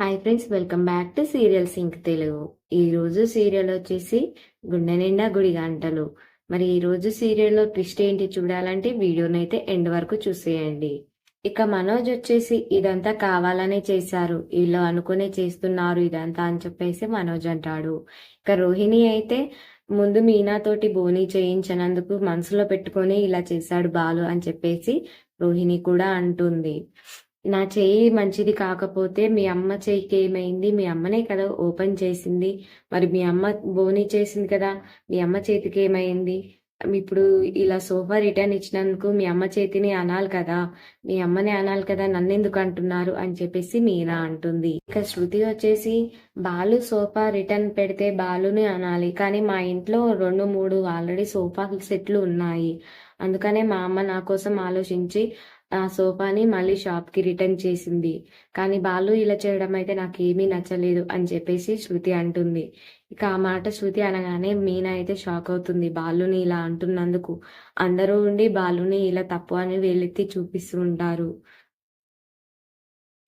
Hi friends welcome back to serial sync Telugu ఈ రోజు serial వచ్చేసి గుండె నిండా గుడి గంటలు. మరి ఈ రోజు సీరియల్లో ట్విస్ట్ ఏంటి చూడాలంటే వీడియోని అయితే ఎండ్ వరకు చూసేయండి. ఇక మనోజ్ వచ్చేసి ఇదంతా కావాలనే చేశారు. వీళ్ళు అనుకునే చేస్తున్నారు ఇదంతా అని చెప్పేసి మనోజ్ అంటాడు. ఇక రోహిణి అయితే ముందు మీనాతోటి బోని చేయించినందుకు మనసులో పెట్టుకొని ఇలా చేశాడు బాలు అని చెప్పేసి రోహిణి కూడా అంటుంది. నా చేయి మంచిది కాకపోతే మీ అమ్మ చేయికి ఏమైంది? మీ అమ్మనే కదా ఓపెన్ చేసింది. మరి మీ అమ్మ బోని చేసింది కదా? మీ అమ్మ చేతికి ఏమైంది? ఇప్పుడు ఇలా సోఫా రిటర్న్ ఇచ్చినందుకు మీ అమ్మ చేతిని అనాలి కదా? మీ అమ్మని అనాలి కదా? నన్ను ఎందుకు అంటున్నారు? అని చెప్పేసి మీనా అంటుంది. ఇక శృతి వచ్చేసి బాలు సోఫా రిటర్న్ పెడితే బాలుని అనాలి. కానీ మా ఇంట్లో రెండు మూడు ఆల్రెడీ సోఫా సెట్లు ఉన్నాయి. అందుకనే మా అమ్మ నా కోసం ఆలోచించి ఆ సోఫాని మళ్ళీ షాప్కి రిటర్న్ చేసింది. కానీ బాలు ఇలా చేయడం అయితే నాకు ఏమీ నచ్చలేదు అని చెప్పేసి శృతి అంటుంది. ఇక ఆ మాట శృతి అనగానే మీనా అయితే షాక్ అవుతుంది. బాలుని ఇలా అంటున్నందుకు అందరూ ఉండి బాలుని ఇలా తప్పు అని వెళ్ళెత్తి చూపిస్తూ ఉంటారు.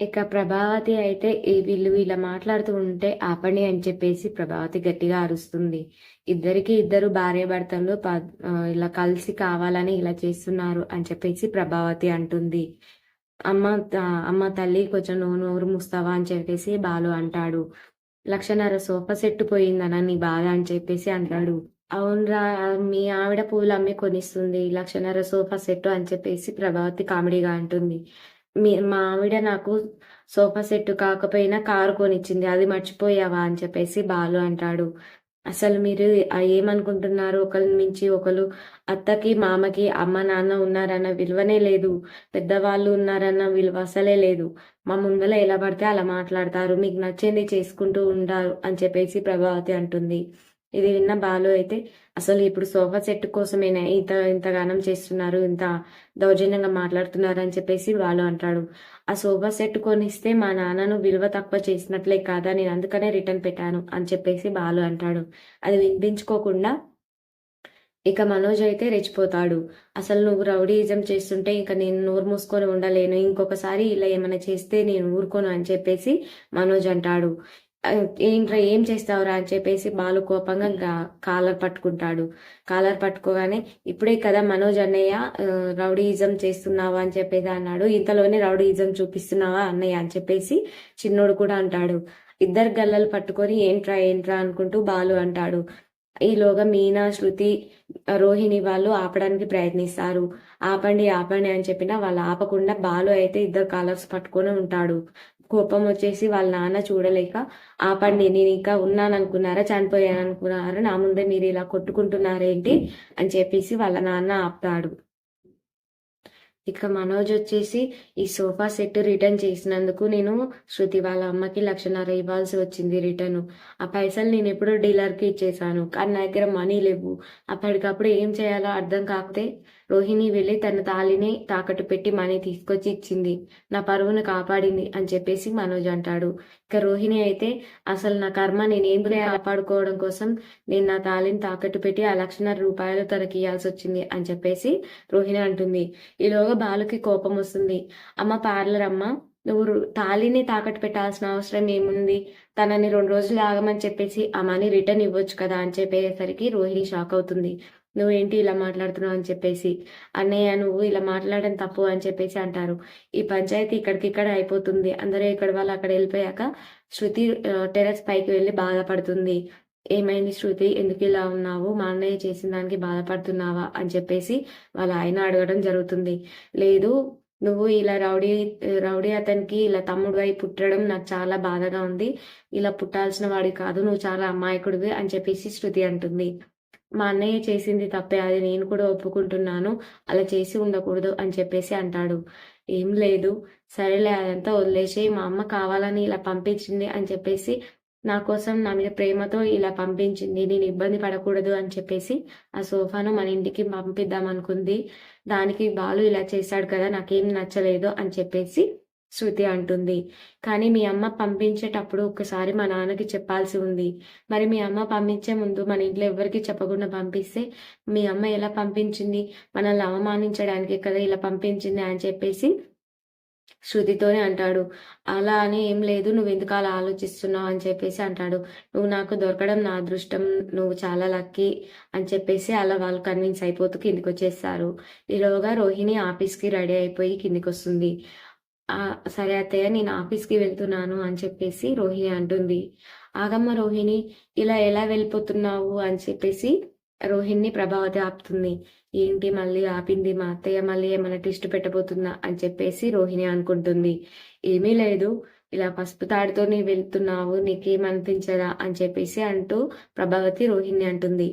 ఇక ప్రభావతి అయితే ఈ వీళ్ళు ఇలా మాట్లాడుతూ ఉంటే ఆపండి అని చెప్పేసి ప్రభావతి గట్టిగా అరుస్తుంది. ఇద్దరికి ఇద్దరు భార్య భర్తలు ఇలా కలిసి కావాలని ఇలా చేస్తున్నారు అని చెప్పేసి ప్రభావతి అంటుంది. అమ్మ అమ్మ తల్లి కొంచెం నోరు నోరు ముస్తావా అని చెప్పేసి బాలు అంటాడు. లక్షన్నర సోఫా సెట్ పోయిందనా నీ బాధ అని చెప్పేసి అంటాడు. అవునరా మీ ఆవిడ పూలు అమ్మి కొనిస్తుంది. లక్షన్నర సోఫా సెట్ అని చెప్పేసి ప్రభావతి కామెడీగా అంటుంది. మీ మా ఆవిడ నాకు సోఫా సెట్ కాకపోయినా కారు కొనిచ్చింది. అది మర్చిపోయావా అని చెప్పేసి బాలు అంటాడు. అసలు మీరు ఏమనుకుంటున్నారు? ఒకరి మించి ఒకరు అత్తకి మామకి అమ్మ నాన్న ఉన్నారన్న విలువనే లేదు. పెద్దవాళ్ళు ఉన్నారన్న విలువ అసలే లేదు. మా ముందర ఎలా పడితే అలా మాట్లాడతారు. మీకు నచ్చింది చేసుకుంటూ ఉంటారు అని చెప్పేసి ప్రభావతి అంటుంది. ఇది విన్న బాలు అయితే అసలు ఇప్పుడు సోఫా సెట్ కోసమేనా ఇంత ఇంతగానం చేస్తున్నారు ఇంత దౌర్జన్యంగా మాట్లాడుతున్నారు అని చెప్పేసి బాలు అంటాడు. ఆ సోఫా సెట్ కొనిస్తే మా నాన్నను విలువ తక్కువ చేసినట్లే కాదా నేను అందుకనే రిటర్న్ పెట్టాను అని చెప్పేసి బాలు అంటాడు. అది వినిపించుకోకుండా ఇక మనోజ్ అయితే రెచ్చిపోతాడు. అసలు నువ్వు రౌడీయిజం చేస్తుంటే ఇంకా నేను నోరు మూసుకొని ఉండలేను ఇంకొకసారి ఇలా ఏమైనా చేస్తే నేను ఊరుకోను అని చెప్పేసి మనోజ్ అంటాడు. ఏంట్రా ఏం చేస్తావురా అని చెప్పేసి బాలు కోపంగా కాలర్ పట్టుకుంటాడు. కాలర్ పట్టుకోగానే ఇప్పుడే కదా మనోజ్ అన్నయ్య రౌడీయిజం చేస్తున్నావా అని చెప్పేది అన్నాడు. ఇంతలోనే రౌడీయిజం చూపిస్తున్నావా అన్నయ్య అని చెప్పేసి చిన్నోడు కూడా అంటాడు. ఇద్దరు గల్లలు పట్టుకొని ఏంట్రా ఏంట్రా అనుకుంటూ బాలు అంటాడు. ఈలోగా మీనా శృతి రోహిణి వాళ్ళు ఆపడానికి ప్రయత్నిస్తారు. ఆపండి ఆపండి అని చెప్పినా వాళ్ళు ఆపకుండా బాలు అయితే ఇద్దరు కాలర్స్ పట్టుకొని ఉంటాడు. కోపం వచ్చేసి వాళ్ళ నాన్న చూడలేక ఆపండి నేను ఇంకా ఉన్నాను అనుకున్నారా చనిపోయాను అనుకున్నారా నా ముందే మీరు ఇలా కొట్టుకుంటున్నారేంటి? అని చెప్పేసి వాళ్ళ నాన్న ఆపుతాడు. ఇక మనోజ్ వచ్చేసి ఈ సోఫా సెట్ రిటర్న్ చేసినందుకు నేను శృతి వాళ్ళ అమ్మకి లక్షన్నర ఇవ్వాల్సి వచ్చింది రిటర్న్. ఆ పైసలు నేను ఎప్పుడో డీలర్కి ఇచ్చేసాను కానీ నా దగ్గర మనీ లేవు. అప్పటికప్పుడు ఏం చేయాలో అర్థం కాకపోతే రోహిణి వెళ్ళి తన తాలిని తాకట్టు పెట్టి మనీ తీసుకొచ్చి ఇచ్చింది. నా పరువును కాపాడింది అని చెప్పేసి మనోజ్ అంటాడు. ఇక రోహిణి అయితే అసలు నా కర్మ నేనేం కాపాడుకోవడం కోసం నేను నా తాలిని తాకట్టు పెట్టి ఆ లక్షన్నర రూపాయలు తనకి ఇవ్వాల్సి వచ్చింది అని చెప్పేసి రోహిణి అంటుంది. ఈలోగా బాలుకి కోపం వస్తుంది. అమ్మ పార్లర్ అమ్మ నువ్వు తాళిని తాకట్టు పెట్టాల్సిన అవసరం ఏముంది? తనని రెండు రోజులు ఆగమని చెప్పేసి ఆ మనీ రిటర్న్ ఇవ్వచ్చు కదా అని చెప్పేసరికి రోహిణి షాక్ అవుతుంది. నువ్వేంటి ఇలా మాట్లాడుతున్నావు అని చెప్పేసి. అన్నయ్య నువ్వు ఇలా మాట్లాడడం తప్పు అని చెప్పేసి అంటారు. ఈ పంచాయతీ ఇక్కడికిక్కడ అయిపోతుంది. అందరూ ఇక్కడ వాళ్ళు అక్కడ వెళ్ళిపోయాక శృతి టెరెస్ పైకి వెళ్ళి బాధపడుతుంది. ఏమైంది శృతి? ఎందుకు ఇలా ఉన్నావు? మా అన్నయ్య చేసిన దానికి బాధపడుతున్నావా? అని చెప్పేసి వాళ్ళ ఆయన అడగడం జరుగుతుంది. లేదు నువ్వు ఇలా రౌడీ రౌడీ అతనికి ఇలా తమ్ముడు అయి పుట్టడం నాకు చాలా బాధగా ఉంది. ఇలా పుట్టాల్సిన వాడి కాదు నువ్వు చాలా అమాయకుడివి అని చెప్పేసి శృతి అంటుంది. మా అన్నయ్య చేసింది తప్పే అది నేను కూడా ఒప్పుకుంటున్నాను అలా చేసి ఉండకూడదు అని చెప్పేసి అంటాడు. ఏం లేదు సరేలే అదంతా వదిలేసి మా అమ్మ కావాలని ఇలా పంపించింది అని చెప్పేసి నా కోసం నా మీద ప్రేమతో ఇలా పంపించింది. నేను ఇబ్బంది పడకూడదు అని చెప్పేసి ఆ సోఫాను మన ఇంటికి పంపిద్దాం అనుకుంది. దానికి బాలు ఇలా చేశాడు కదా నాకేం నచ్చలేదు అని చెప్పేసి శృతి అంటుంది. కానీ మీ అమ్మ పంపించేటప్పుడు ఒకసారి మా నాన్నకి చెప్పాల్సి ఉంది. మరి మీ అమ్మ పంపించే ముందు మన ఇంట్లో ఎవరికి చెప్పకుండా పంపిస్తే మీ అమ్మ ఎలా పంపించింది? మనల్ని అవమానించడానికి కదా ఇలా పంపించింది అని చెప్పేసి శృతితోనే అంటాడు. అలా అని ఏం లేదు నువ్వు ఎందుకు అలా ఆలోచిస్తున్నావు? అని చెప్పేసి అంటాడు. నువ్వు నాకు దొరకడం నా అదృష్టం నువ్వు చాలా లక్కీ అని చెప్పేసి అలా వాళ్ళు కన్విన్స్ అయిపోతూ కిందికి వచ్చేస్తారు ఈలోగా రోహిణి ఆఫీస్కి రెడీ అయిపోయి కిందికి వస్తుంది సరే అత్తయ్య నేను ఆఫీస్కి వెళ్తున్నాను అని చెప్పేసి రోహిణి అంటుంది. ఆగమ్మ రోహిణి ఇలా ఎలా వెళ్ళిపోతున్నావు? అని చెప్పేసి రోహిణిని ప్రభావతి ఆపుతుంది. ఏంటి మళ్ళీ ఆపింది మా అత్తయ్య మళ్ళీ ఏమైనా టెస్ట్ పెట్టబోతుందా అని చెప్పేసి రోహిణి అనుకుంటుంది. ఏమీ లేదు. ఇలా పసుపు తాడుతో నీ వెళ్తున్నావు నీకేమనిపించదా అని చెప్పేసి అంటూ ప్రభావతి రోహిణి అంటుంది.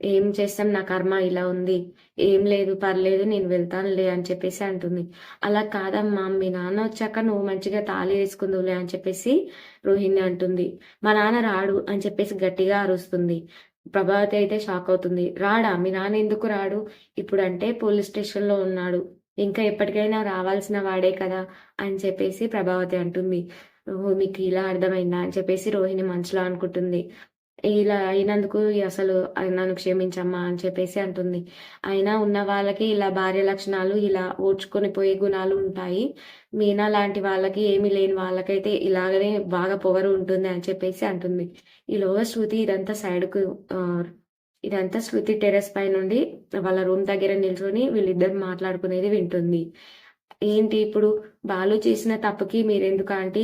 ఏం చేస్తాం? నా కర్మ ఇలా ఉంది. ఏం లేదు పర్లేదు నేను వెళ్తానులే అని చెప్పేసి అంటుంది. అలా కాదమ్మా మీ నాన్న వచ్చాక నువ్వు మంచిగా తాళి వేసుకుందులే అని చెప్పేసి రోహిణి అంటుంది. మా నాన్న రాడు అని చెప్పేసి గట్టిగా అరుస్తుంది. ప్రభావతి అయితే షాక్ అవుతుంది రాడా మీ నాన్న ఎందుకు రాడు? ఇప్పుడు అంటే పోలీస్ స్టేషన్లో ఉన్నాడు. ఇంకా ఎప్పటికైనా రావాల్సిన వాడే కదా అని చెప్పేసి ప్రభావతి అంటుంది. ఓ మీకు ఇలా అర్థమైందా? అని చెప్పేసి రోహిణి మనసులో అనుకుంటుంది. ఇలా అయినందుకు అసలు నన్ను క్షమించమ్మా అని చెప్పేసి అంటుంది. అయినా ఉన్న వాళ్ళకి ఇలా భార్య లక్షణాలు ఇలా ఓడ్చుకొని పోయే గుణాలు ఉంటాయి. మీనా లాంటి వాళ్ళకి ఏమీ లేని వాళ్ళకైతే ఇలాగనే బాగా పొగరు ఉంటుంది అని చెప్పేసి అంటుంది. ఈలోగా శృతి ఇదంతా సైడ్కు ఇదంతా శృతి టెరెస్ పై నుండి వాళ్ళ రూమ్ దగ్గర నిల్చొని వీళ్ళిద్దరు మాట్లాడుకునేది వింటుంది. ఏంటి ఇప్పుడు బాలు చేసిన తప్పుకి మీరెందుకు ఆంటీ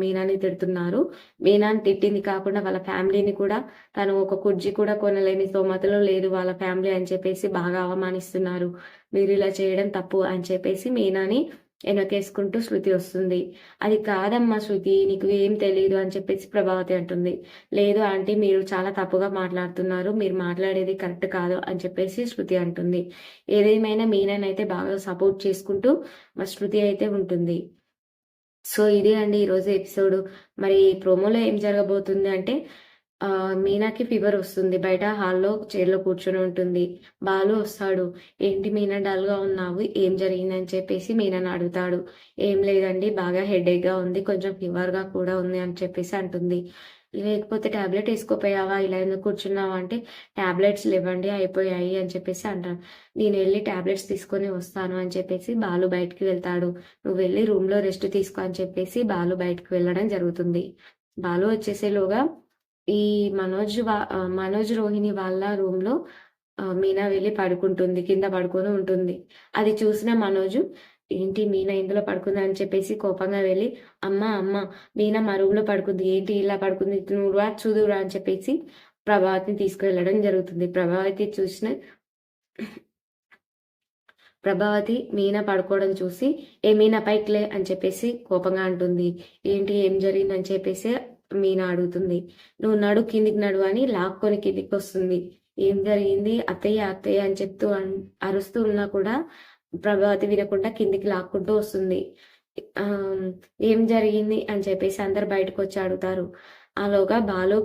మీనాని తిడుతున్నారు? మీనాని తిట్టింది కాకుండా వాళ్ళ ఫ్యామిలీని కూడా తను ఒక కుర్జీ కూడా కొనలేని స్తోమతలో లేదు వాళ్ళ ఫ్యామిలీ అని చెప్పేసి బాగా అవమానిస్తున్నారు. మీరు ఇలా చేయడం తప్పు అని చెప్పేసి మీనాని వెనకేసుకుంటూ శృతి వస్తుంది. అది కాదమ్మా శృతి నీకు ఏం తెలియదు అని చెప్పేసి ప్రభావతి అంటుంది. లేదు ఆంటీ మీరు చాలా తప్పుగా మాట్లాడుతున్నారు. మీరు మాట్లాడేది కరెక్ట్ కాదు అని చెప్పేసి శృతి అంటుంది. ఏదేమైనా మీననైతే బాగా సపోర్ట్ చేసుకుంటూ మా శృతి అయితే ఉంటుంది. సో ఇది అండి ఈరోజు ఎపిసోడ్. మరి ప్రోమోలో ఏం జరగబోతుంది అంటే మీనాకి ఫీవర్ వస్తుంది. బయట హాల్లో చైర్లో కూర్చొని ఉంటుంది. బాలు వస్తాడు. ఏంటి మీనా డల్గా ఉన్నావు? ఏం జరిగిందని చెప్పేసి మీనాని అడుగుతాడు. ఏం లేదండి. బాగా హెడేక్గా ఉంది. కొంచెం ఫీవర్గా కూడా ఉంది అని చెప్పేసి అంటుంది. లేకపోతే ట్యాబ్లెట్ వేసుకోపోయావా? ఇలా ఎందుకు కూర్చున్నావా? అంటే ట్యాబ్లెట్స్ లేవండి. అయిపోయాయి అని చెప్పేసి అంటాను నేను వెళ్ళి ట్యాబ్లెట్స్ తీసుకొని వస్తాను అని చెప్పేసి బాలు బయటకు వెళ్తాడు. నువ్వు వెళ్ళి రూమ్లో రెస్ట్ తీసుకో అని చెప్పేసి బాలు బయటకు వెళ్ళడం జరుగుతుంది. బాలు వచ్చేసేలోగా ఈ మనోజ్ మనోజ్ రోహిణి వాళ్ళ రూమ్లో మీనా వెళ్ళి పడుకుంటుంది కింద పడుకొని ఉంటుంది. అది చూసిన మనోజు ఏంటి మీనా ఇందులో పడుకుంది? అని చెప్పేసి కోపంగా వెళ్ళి అమ్మ అమ్మ మీనా మా రూమ్లో పడుకుంది. ఏంటి ఇలా పడుకుంది? నువ్వు చూదురా అని చెప్పేసి ప్రభావతిని తీసుకువెళ్ళడం జరుగుతుంది. ప్రభావతి చూసిన ప్రభావతి మీనా పడుకోవడం చూసి ఏ మీనా పైకిలే అని చెప్పేసి కోపంగా అంటుంది. ఏంటి? ఏం జరిగిందని చెప్పేసి మీన అడుగుతుంది. నువ్వు నడు కిందికి నడు అని లాక్కొని కిందికి వస్తుంది ఏం జరిగింది? అత్తయ్య అత్తయ్య అని చెప్తూ అరుస్తూ ఉన్నా కూడా ప్రభావతి వినకుండా కిందికి లాక్కుంటూ వస్తుంది. ఏం జరిగింది? అని చెప్పేసి అందరు బయటకు వచ్చి అడుగుతారు. ఆలోగా బాలు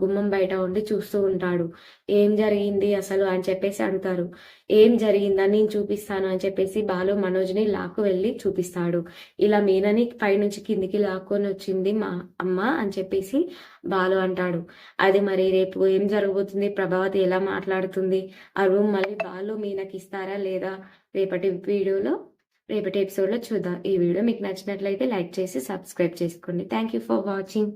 గుమ్మం బయట ఉండి చూస్తూ ఉంటాడు. ఏం జరిగింది అసలు అని చెప్పేసి అడుగుతారు. ఏం జరిగిందని నేను చూపిస్తాను అని చెప్పేసి బాలు మనోజ్ని లాక్కు వెళ్ళి చూపిస్తాడు. ఇలా మీనని పైనుంచి కిందికి లాక్కొని వచ్చింది మా అమ్మ అని చెప్పేసి బాలు అంటాడు. అది మరి రేపు ఏం జరగబోతుంది? ప్రభావతి ఎలా మాట్లాడుతుంది? ఆ రూమ్ మళ్ళీ బాలు మీనకి ఇస్తారా లేదా? రేపటి వీడియోలో రేపటి ఎపిసోడ్లో చూద్దాం. ఈ వీడియో మీకు నచ్చినట్లయితే లైక్ చేసి సబ్స్క్రైబ్ చేసుకోండి. Thank you for watching